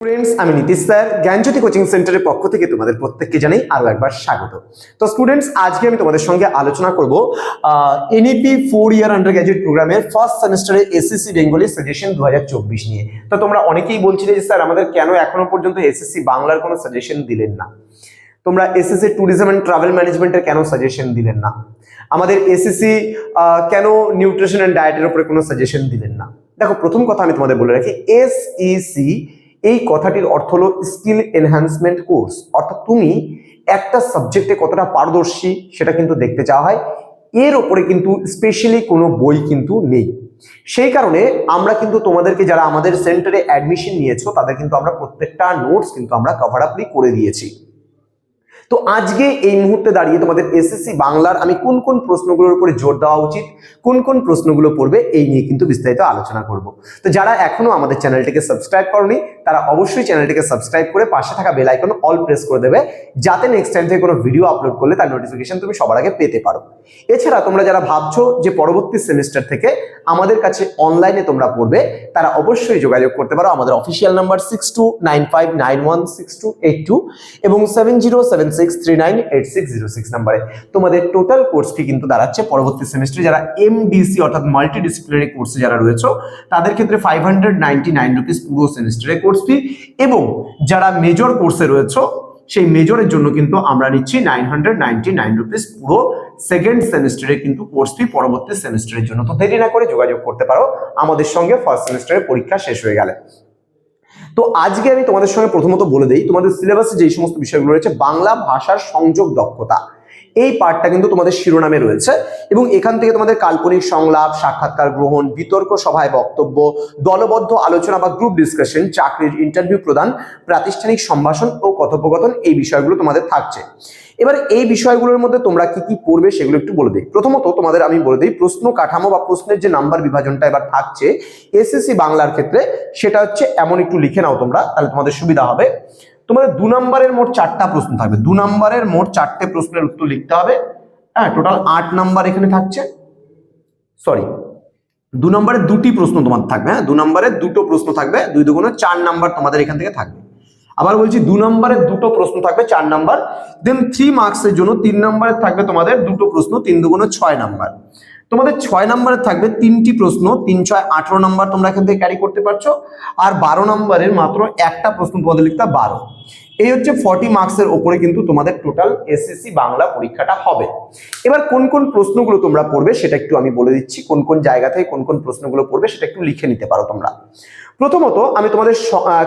Students আমি Nitish sir, জ্ঞানজ্যোতি coaching সেন্টারের পক্ষ থেকে তোমাদের প্রত্যেককে জানাই আরও একবার স্বাগত। তো স্টুডেন্টস আজকে আমি তোমাদের সঙ্গে আলোচনা করব NEP four year undergraduate প্রোগ্রামের ফার্স্ট সেমিস্টারে এসএসসি বেঙ্গলি সাজেশন দুহাজার চব্বিশ নিয়ে। তো তোমরা অনেকেই বলছিলে যে স্যার, আমাদের কেন এখনও পর্যন্ত এসএসসি বাংলার কোনো সাজেশন দিলেন না? তোমরা এসএসসি ট্যুরিজম অ্যান্ড ট্রাভেল ম্যানেজমেন্টের কেন সাজেশন দিলেন না? আমাদের এসএসসি কেন নিউট্রিশন অ্যান্ড ডায়েটের উপরে কোনো সাজেশন দিলেন না? দেখো, প্রথম কথা আমি তোমাদের বলে রাখি এসইসি এই কথাটির অর্থ হলো স্কিল এনহ্যান্সমেন্ট কোর্স। অর্থাৎ তুমি একটা সাবজেক্টে কতটা পারদর্শী সেটা কিন্তু দেখতে চাওয়া হয়। এর ওপরে কিন্তু স্পেশালি কোনো বই কিন্তু নেই। সেই কারণে আমরা কিন্তু তোমাদেরকে যারা আমাদের সেন্টারে অ্যাডমিশন নিয়েছো, তাদের কিন্তু আমরা প্রত্যেকটা নোটস কিন্তু আমরা কভার আপলি করে দিয়েছি। তো আজকে এই মুহূর্তে দাঁড়িয়ে তোমাদের এসএসসি বাংলার আমি কোন কোন প্রশ্নগুলোর উপরে জোর দেওয়া উচিত, কোন কোন প্রশ্নগুলো পড়বে, এই নিয়ে কিন্তু বিস্তারিত আলোচনা করব। তো যারা এখনও আমাদের চ্যানেলটিকে সাবস্ক্রাইব করনি তারা অবশ্যই চ্যানেলটিকে সাবস্ক্রাইব করে পাশে থাকা বেল আইকন অল প্রেস করে দেবে, যাতে নেক্সট টাইম থেকে কোনো ভিডিও আপলোড করলে তার নোটিফিকেশন তুমি সবার আগে পেতে পারো। এছাড়া তোমরা যারা ভাবছ যে পরবর্তী সেমিস্টার থেকে আমাদের কাছে অনলাইনে তোমরা পড়বে, তারা অবশ্যই যোগাযোগ করতে পারো আমাদের official number six two nine five nine one six two eight two এবং seven zero seven six three nine eight six zero six নাম্বারে তোমাদের টোটাল কোর্স ফি কিন্তু দাঁড়াচ্ছে পরবর্তী সেমিস্টারে যারা এমডিসি অর্থাৎ মাল্টি ডিসিপ্লিনারি কোর্সে যারা রয়েছে, তাদের ক্ষেত্রে five hundred ninety nine rupees পুরো সেমিস্টারের কোর্স ফি এবং যারা মেজর কোর্সে রয়েছে, সেই মেজরের জন্য কিন্তু আমরা নিচ্ছি নাইন হান্ড্রেড পুরো সেকেন্ড সেমিস্টারে কিন্তু কোর্স ফি পরবর্তী সেমিস্টারের জন্য। তো দেরি না করে যোগাযোগ করতে পারো, আমাদের সঙ্গে ফার্স্ট সেমিস্টারের পরীক্ষা শেষ হয়ে গেলে। তো আজকে আমি তোমাদের সঙ্গে প্রথমত বলে দিই, তোমাদের সিলেবাসে যেই সমস্ত বিষয়গুলো রয়েছে, বাংলা ভাষার সংযোগ দক্ষতা। এই পার্টটা কিন্তু তোমাদের শিরোনামে রয়েছে এবং এখান থেকে তোমাদের কাল্পনিক সংলাপ, সাক্ষাৎকার গ্রহণ, বিতর্ক সভায় বক্তব্য, দলবদ্ধ আলোচনা বা গ্রুপ ডিসকাশন চাকরির ইন্টারভিউ প্রদান, প্রাতিষ্ঠানিক সম্ভাষণ ও কথোপকথন এই বিষয়গুলো তোমাদের থাকছে। এবার এই বিষয়গুলোর মধ্যে তোমরা কি কি পড়বে সেগুলো একটু বলে দিই। প্রথমত তোমাদের আমি বলে দিই, প্রশ্ন কাঠামো বা প্রশ্নের যে নাম্বার বিভাজনটা এবার থাকছে এসএসসি বাংলার ক্ষেত্রে, সেটা হচ্ছে এমন একটু লিখে নাও তোমরা, তাহলে তোমাদের সুবিধা হবে। তোমাদের দু নম্বরের মোট চারটা প্রশ্ন থাকবে। দু নম্বরের মোট চারটে প্রশ্নের উত্তর লিখতে হবে। হ্যাঁ টোটাল আট নাম্বার এখানে থাকছে। সরি দু নম্বরে দুটি প্রশ্ন তোমার থাকবে। হ্যাঁ দু নম্বরের দুটো প্রশ্ন থাকবে। দুই দুগুণে চার নাম্বার তোমাদের এখান থেকে থাকবে। আবার বলছি, দু নম্বরের দুটো প্রশ্ন থাকবে চার নাম্বার। দেন থ্রি মার্কসের জন্য তিন নম্বরের থাকবে তোমাদের দুটো প্রশ্ন, তিন দুগুণে ছয় নাম্বার। তোমাদের ছয় নম্বরের থাকবে তিনটি প্রশ্ন, তিন, ছয়, আঠারো নম্বর তোমরা এখান থেকে ক্যারি করতে পারছ, আর বারো নম্বরের মাত্র একটা প্রশ্ন তোমাদের লিখতে বারো। এই হচ্ছে ফর্টি মার্কসের ওপরে কিন্তু তোমাদের টোটাল এসএসসি বাংলা পরীক্ষাটা হবে। এবার কোন কোন প্রশ্নগুলো তোমরা পড়বে সেটা একটু আমি বলে দিচ্ছি, কোন কোন জায়গা থেকে কোন কোন প্রশ্নগুলো পড়বে সেটা একটু লিখে নিতে পারো তোমরা। প্রথমত আমি তোমাদের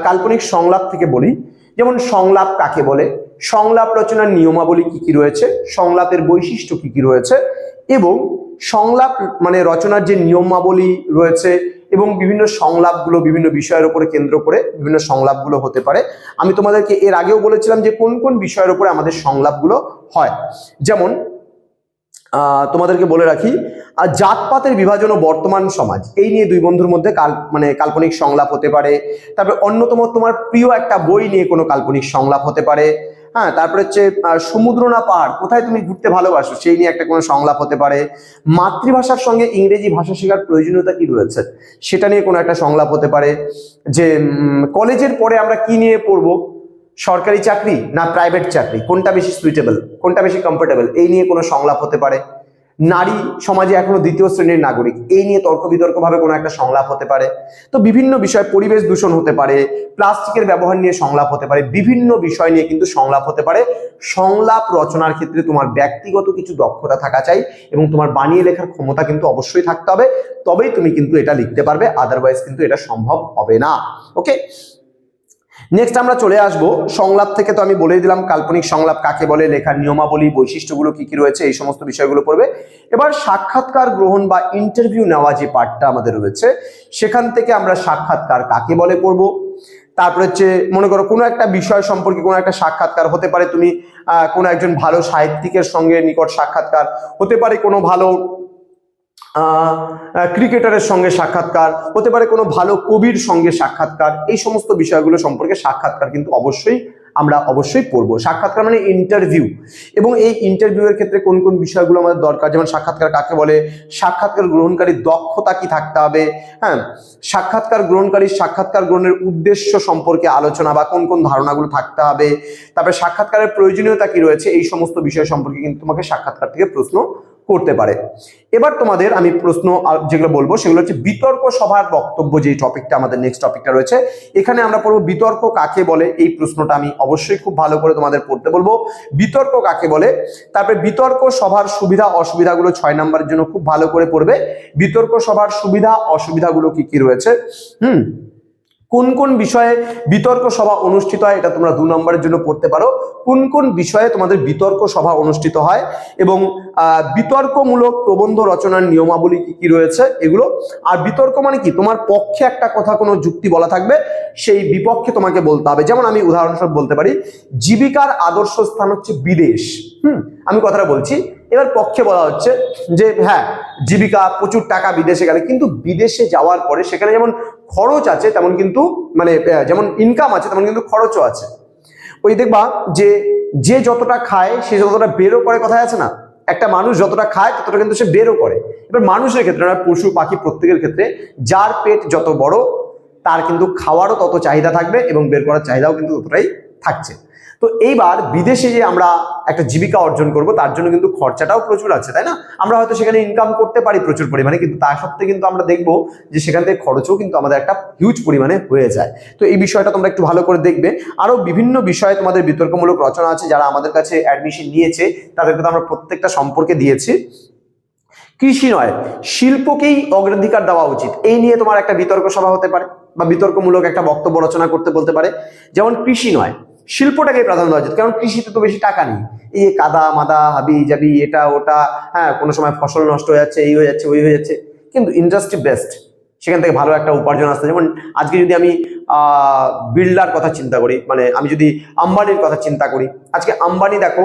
কাল্পনিক সংলাপ থেকে বলি, যেমন সংলাপ কাকে বলে, সংলাপ রচনার নিয়মাবলী কি কি রয়েছে, সংলাপের বৈশিষ্ট্য কি কি রয়েছে, এবং সংলাপ মানে রচনার যে নিয়মাবলী রয়েছে এবং বিভিন্ন সংলাপগুলো বিভিন্ন বিষয়ের উপরে কেন্দ্র করে বিভিন্ন সংলাপগুলো হতে পারে। আমি তোমাদেরকে এর আগেও বলেছিলাম যে কোন কোন বিষয়ের উপরে আমাদের সংলাপগুলো হয়। যেমন তোমাদেরকে বলে রাখি জাতপাতের বিভাজন ও বর্তমান সমাজ, এই নিয়ে দুই বন্ধুর মধ্যে কাল মানে কাল্পনিক সংলাপ হতে পারে। তারপরে অন্যতম তোমার প্রিয় একটা বই নিয়ে কোনো কাল্পনিক সংলাপ হতে পারে। হ্যাঁ তারপরে হচ্ছে সমুদ্র না পাহাড়, কোথায় তুমি ঘুরতে ভালোবাসো, সেই নিয়ে একটা কোনো সংলাপ হতে পারে। মাতৃভাষার সঙ্গে ইংরেজি ভাষা শেখার প্রয়োজনীয়তা কি রয়েছে, সেটা নিয়ে কোনো একটা সংলাপ হতে পারে। যে কলেজের পরে আমরা কি নিয়ে পড়ব? সরকারি চাকরি না প্রাইভেট চাকরি? কোনটা বেশি সুইটেবল কোনটা বেশি কমফোর্টেবল এই নিয়ে কোনো সংলাপ হতে পারে। নারী সমাজে এখনও দ্বিতীয় শ্রেণির নাগরিক। এই নিয়ে তর্ক বিতর্ক ভাবে কোনো একটা সংলাপ হতে পারে। তো বিভিন্ন বিষয়, পরিবেশ দূষণ হতে পারে, প্লাস্টিকের ব্যবহার নিয়ে সংলাপ হতে পারে, বিভিন্ন বিষয় নিয়ে কিন্তু সংলাপ হতে পারে। সংলাপ রচনার ক্ষেত্রে তোমার ব্যক্তিগত কিছু দক্ষতা থাকা চাই এবং তোমার বানিয়ে লেখার ক্ষমতা কিন্তু অবশ্যই থাকতে হবে। তবেই তুমি কিন্তু এটা লিখতে পারবে আদারওয়াইজ কিন্তু এটা সম্ভব হবে না। ওকে নেক্সট আমরা চলে আসব। সংলাপ থেকে তো আমি বলে দিলাম, কাল্পনিক সংলাপ কাকে বলে, লেখার নিয়মাবলী, বৈশিষ্ট্যগুলো কি কি রয়েছে, এই সমস্ত বিষয়গুলো পড়বে। এবার সাক্ষাৎকার গ্রহণ বা ইন্টারভিউ নেওয়া যে পার্টটা আমাদের রয়েছে, সেখান থেকে আমরা সাক্ষাৎকার কাকে বলে পড়ব। তারপরে হচ্ছে, মনে করো কোনো একটা বিষয় সম্পর্কে কোনো একটা সাক্ষাৎকার হতে পারে, তুমি কোনো একজন ভালো সাহিত্যিকের সঙ্গে নিকট সাক্ষাৎকার হতে পারে, কোনো ভালো ক্রিকেটারের সঙ্গে সাক্ষাৎকার, হতে পারে কোনো ভালো কবির সঙ্গে সাক্ষাৎকার, এই সমস্ত বিষয়গুলো সম্পর্কে সাক্ষাৎকার কিন্তু অবশ্যই আমরা অবশ্যই পড়ব। সাক্ষাৎকার মানে ইন্টারভিউ এবং এই ইন্টারভিউয়ের ক্ষেত্রে কোন কোন বিষয়গুলো আমাদের দরকার? যেমন সাক্ষাৎকার কাকে বলে? সাক্ষাৎকার গ্রহণকারী দক্ষতা কি থাকতে হবে? হ্যাঁ সাক্ষাৎকার গ্রহণকারীর সাক্ষাৎকার গ্রহণের উদ্দেশ্য সম্পর্কে আলোচনা বা কোন কোন ধারণাগুলো থাকতে হবে? তারপরে সাক্ষাৎকারের প্রয়োজনীয়তা কি রয়েছে? এই সমস্ত বিষয় সম্পর্কে কিন্তু তোমাকে সাক্ষাৎকার থেকে প্রশ্ন করতে পারে। এবার তোমাদের আমি প্রশ্ন যেগুলো বলব সেগুলো হচ্ছে বিতর্ক সভার বক্তব্য যে টপিকটা আমাদের নেক্সট টপিকটা রয়েছে, এখানে আমরা পড়ব বিতর্ক কাকে বলে, এই প্রশ্নটা আমি অবশ্যই খুব ভালো করে তোমাদের পড়তে বলব। বিতর্ক কাকে বলে, তারপরে বিতর্ক সভার সুবিধা অসুবিধাগুলো ছয় নম্বরের জন্য খুব ভালো করে পড়বে। বিতর্ক সভার সুবিধা অসুবিধাগুলো কি কি রয়েছে? হুম কোন কোন বিষয়ে বিতর্ক সভা অনুষ্ঠিত হয় এটা তোমরা দু নম্বরের জন্য পড়তে পারো। কোন কোন বিষয়ে তোমাদের বিতর্ক সভা অনুষ্ঠিত হয় এবং বিতর্কমূলক প্রবন্ধ রচনার নিয়মাবলী কি কি রয়েছে এগুলো। আর বিতর্ক মানে কি? তোমার পক্ষে একটা কথা কোনো যুক্তি বলা থাকবে, সেই বিপক্ষে তোমাকে বলতে হবে। যেমন আমি উদাহরণস্বরূপ বলতে পারি, জীবিকার আদর্শ স্থান হচ্ছে বিদেশ। হুম, আমি কথাটা বলছি। এবার পক্ষে বলা হচ্ছে যে হ্যাঁ জীবিকা প্রচুর টাকা বিদেশে গেলে, কিন্তু বিদেশে যাওয়ার পরে সেখানে যেমন খরচ আছে, তেমন কিন্তু মানে যেমন ইনকাম আছে, তেমন কিন্তু খরচও আছে। ওই দেখবা যে যে যতটা খায়, সে যতটা বেরও করে কথায় আছে না? একটা মানুষ যতটা খায়, ততটা কিন্তু সে বেরও করে। এবার মানুষের ক্ষেত্রে পশু, পাখি প্রত্যেকের ক্ষেত্রে যার পেট যত বড়, তার কিন্তু খাওয়ারও তত চাহিদা থাকবে এবং বের করার চাহিদাও কিন্তু ততটাই থাকছে। তো এইবার বিদেশে যে আমরা একটা জীবিকা অর্জন করব, তার জন্য কিন্তু খরচাটাও প্রচুর আছে, তাই না? আমরা হয়তো সেখানে ইনকাম করতে পারি প্রচুর পরিমাণে, কিন্তু তার সত্ত্বে কিন্তু আমরা দেখব যে সেখান থেকে খরচও কিন্তু আমাদের একটা হিউজ পরিমাণে হয়ে যায়। তো এই বিষয়টা তোমরা একটু ভালো করে দেখবে। আরও বিভিন্ন বিষয়ে তোমাদের বিতর্কমূলক রচনা আছে, যারা আমাদের কাছে অ্যাডমিশন নিয়েছে, তাদেরকে তো আমরা প্রত্যেকটা সম্পর্কে দিয়েছি। কৃষি নয়, শিল্পকেই অগ্রাধিকার দেওয়া উচিত। এই নিয়ে তোমার একটা বিতর্ক সভা হতে পারে, বা বিতর্কমূলক একটা বক্তব্য রচনা করতে বলতে পারে। যেমন কৃষি নয় শিল্পটাকে প্রাধান্য দেওয়া উচিত। কারণ কৃষিতে তো বেশি টাকা নেই। এই কাদা, মাদা, হাবি, জাবি, এটা, ওটা হ্যাঁ কোনো সময় ফসল নষ্ট হয়ে যাচ্ছে, এই হয়ে যাচ্ছে, ওই হয়ে যাচ্ছে। কিন্তু ইন্ডাস্ট্রি বেস্ট সেখান থেকে ভালো একটা উপার্জন আসছে যেমন আজকে যদি আমি বিল্ডার কথা চিন্তা করি মানে আমি যদি আম্বানির কথা চিন্তা করি, আজকে আম্বানি দেখো,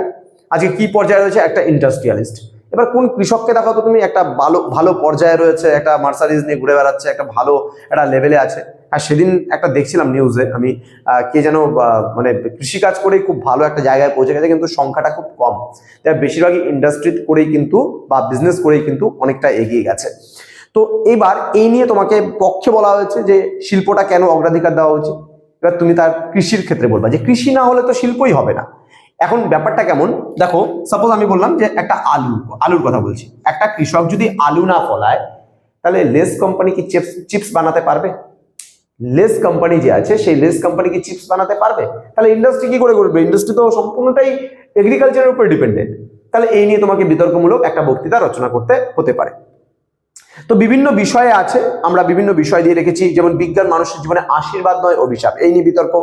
আজকে কি পর্যায়ে রয়েছে? একটা ইন্ডাস্ট্রিয়ালিস্ট এবার কোন কৃষককে দেখো তো তুমি? একটা ভালো ভালো পর্যায়ে রয়েছে, একটা মার্সারিজ নিয়ে ঘুরে বেড়াচ্ছে, একটা ভালো, একটা লেভেলে আছে। আর সেদিন একটা দেখছিলাম নিউজে আমি কে যেন মানে কৃষিকাজ করেই খুব ভালো একটা জায়গায় পৌঁছে গেছে, কিন্তু সংখ্যাটা খুব কম। তাই বেশিরভাগই ইন্ডাস্ট্রি করেই কিন্তু, বা বিজনেস করেই কিন্তু অনেকটা এগিয়ে গেছে। তো এবার এই নিয়ে তোমাকে পক্ষে বলা হয়েছে যে শিল্পটা কেন অগ্রাধিকার দেওয়া উচিত? এবার তুমি তার কৃষির ক্ষেত্রে বলবা যে কৃষি না হলে তো শিল্পই হবে না। এখন ব্যাপারটা কেমন? দেখো সাপোজ আমি বললাম যে একটা আলু, আলুর কথা বলছি। একটা কৃষক যদি আলু না ফলায়, তাহলে লেস কোম্পানি কি চিপস চিপস বানাতে পারবে? লেস কোম্পানি যে আছে, সেই লেস কোম্পানি কি চিপস বানাতে পারবে? তাহলে ইন্ডাস্ট্রি কি করে করবে ইন্ডাস্ট্রি তো সম্পূর্ণটাই এগ্রিকালচারের উপর ডিপেন্ডেন্ট তাহলে এই নিয়ে তোমাকে বিতর্কমূলক একটা বক্তৃতা রচনা করতে হতে পারে। তো বিভিন্ন বিষয়ে আছে, আমরা বিভিন্ন বিষয় দিয়ে রেখেছি, যেমন বিজ্ঞান মানুষের জীবনে আশীর্বাদ নয়, অভিশাপ। এই নিয়ে বিতর্ক।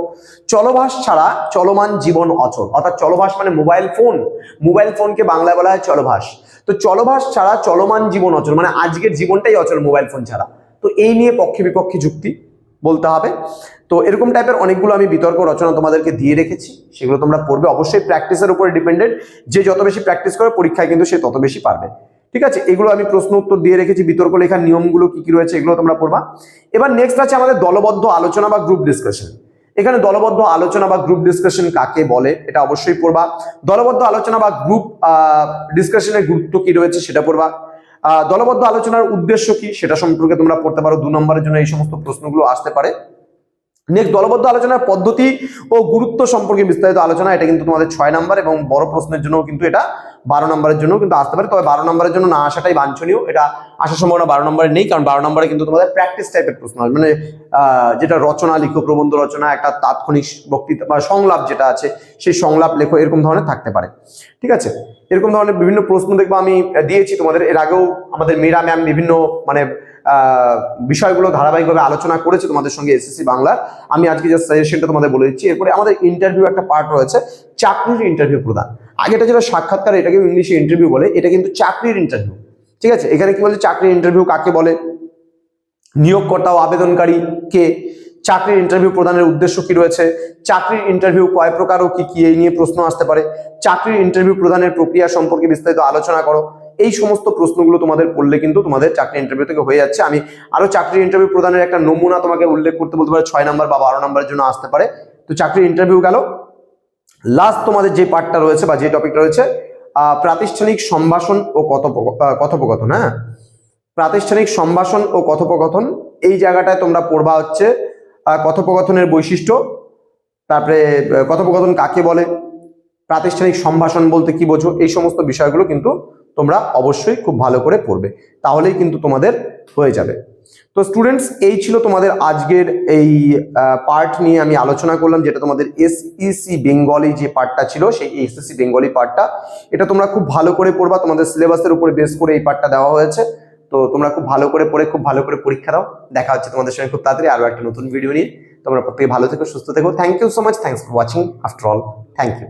চলভাস ছাড়া চলমান জীবন অচল। অর্থাৎ চলভাস মানে মোবাইল ফোন মোবাইল ফোনকে বাংলায় বলা হয় চলভাস। তো চলভাস ছাড়া চলমান জীবন অচল। মানে আজকের জীবনটাই অচল মোবাইল ফোন ছাড়া। তো এই নিয়ে পক্ষে বিপক্ষে যুক্তি। বলতে হবে। তো এরকম টাইপের অনেকগুলো আমি বিতর্ক রচনা তোমাদেরকে দিয়ে রেখেছি। সেগুলো তোমরা পড়বে। অবশ্যই প্র্যাকটিসের উপরে ডিপেন্ডেন্ট যে যত বেশি প্র্যাকটিস করে পরীক্ষায় কিন্তু সে তত বেশি পারবে। ঠিক আছে? এগুলো আমি প্রশ্ন উত্তর দিয়ে রেখেছি। বিতর্ক লেখার নিয়মগুলো কি কি রয়েছে, এগুলো তোমরা পড়বা। এবার নেক্সট আছে আমাদের দলবদ্ধ আলোচনা বা গ্রুপ ডিসকাশন এখানে দলবদ্ধ আলোচনা বা গ্রুপ ডিসকাশন কাকে বলে, এটা অবশ্যই পড়বা। দলবদ্ধ আলোচনা বা গ্রুপ ডিসকাশনের গুরুত্ব কি রয়েছে, সেটা পড়বা। দলবদ্ধ আলোচনার উদ্দেশ্য কি? সেটা সম্পর্কে তোমরা পড়তে পারো। দু নম্বরের জন্য এই সমস্ত প্রশ্নগুলো আসতে পারে। নেক্সট দলবদ্ধ আলোচনার পদ্ধতি ও গুরুত্ব সম্পর্কে বিস্তারিত আলোচনা, এটা কিন্তু তোমাদের ছয় নাম্বার এবং বড় প্রশ্নের জন্য কিন্তু এটা বারো নম্বরের জন্য কিন্তু আসতে পারে। তবে বারো নম্বরের জন্য না আসাটাই বাঞ্ছনীয়। এটা আসার সম্ভাবনা বারো নম্বরে নেই, কারণ বারো নম্বরে কিন্তু তোমাদের প্র্যাকটিস টাইপের প্রশ্ন আসবে। মানে যেটা রচনা, লিখো, প্রবন্ধ রচনা, একটা তাৎক্ষণিক বক্তৃতা বা সংলাপ যেটা আছে, সেই সংলাপ, লেখো, এরকম ধরনের থাকতে পারে। ঠিক আছে? এরকম ধরনের বিভিন্ন প্রশ্ন দেখব আমি দিয়েছি তোমাদের। এর আগেও আমাদের মীরা ম্যাম বিভিন্ন মানে বিষয়গুলো ধারাবাহিকভাবে আলোচনা করেছে তোমাদের সঙ্গে এসএসসি বাংলার। আমি আজকে যে সাজেশনটা তোমাদের বলে দিচ্ছি। এরপরে আমাদের ইন্টারভিউ একটা পার্ট রয়েছে, চাকরির ইন্টারভিউ প্রদান আগে এটা ছিল সাক্ষাৎকার, এটাকে ইংলিশে ইন্টারভিউ বলে, এটা কিন্তু চাকরির ইন্টারভিউ ঠিক আছে? এখানে কি বলছে চাকরির ইন্টারভিউ কাকে বলে? নিয়োগকর্তা ও আবেদনকারী কে? চাকরির ইন্টারভিউ প্রদানের উদ্দেশ্য কি রয়েছে? চাকরির ইন্টারভিউ কয় প্রকার ও কি কি? এই নিয়ে প্রশ্ন আসতে পারে। চাকরির ইন্টারভিউ প্রদানের প্রক্রিয়া সম্পর্কে বিস্তারিত আলোচনা করো। এই সমস্ত প্রশ্নগুলো তোমাদের পড়লে কিন্তু তোমাদের চাকরি ইন্টারভিউ থেকে হয়ে যাচ্ছে। আমি আরও চাকরির ইন্টারভিউ প্রদানের একটা নমুনা তোমাকে উল্লেখ করতে বলতে পারে, ছয় নাম্বার বা বারো নাম্বারের জন্য আসতে পারে। তো চাকরির ইন্টারভিউ গেল। লাস্ট তোমাদের যে পার্টটা রয়েছে বা যে টপিকটা রয়েছে প্রাতিষ্ঠানিক সম্ভাষণ ও কথোপক- কথোপকথন হ্যাঁ? প্রাতিষ্ঠানিক সম্ভাষণ ও কথোপকথন, এই জায়গাটায় তোমরা পড়বা হচ্ছে কথোপকথনের বৈশিষ্ট্য, তারপরে কথোপকথন কাকে বলে, প্রাতিষ্ঠানিক সম্ভাষণ বলতে কি বোঝো, এই সমস্ত বিষয়গুলো কিন্তু তোমরা অবশ্যই খুব ভালো করে পড়বে। তাহলেই কিন্তু তোমাদের হয়ে যাবে। তো স্টুডেন্টস এই ছিল তোমাদের আজকের এই পার্ট নিয়ে আমি আলোচনা করলাম, যেটা তোমাদের এসইসি বেঙ্গলি যে পার্টটা ছিল, সেই এসইসি বেঙ্গলি পার্টটা এটা তোমরা খুব ভালো করে পড়বা, তোমাদের সিলেবাসের উপরে বেস করে এই পার্টটা দেওয়া হয়েছে। তো তোমরা খুব ভালো করে পড়ে, খুব ভালো করে পরীক্ষা দাও। দেখা হচ্ছে তোমাদের সঙ্গে খুব তাড়াতাড়ি আরও একটা নতুন ভিডিও নিয়ে। তোমরা প্রত্যেকে ভালো থেকো, সুস্থ থেকো। Thank you so much thanks for watching after all thank you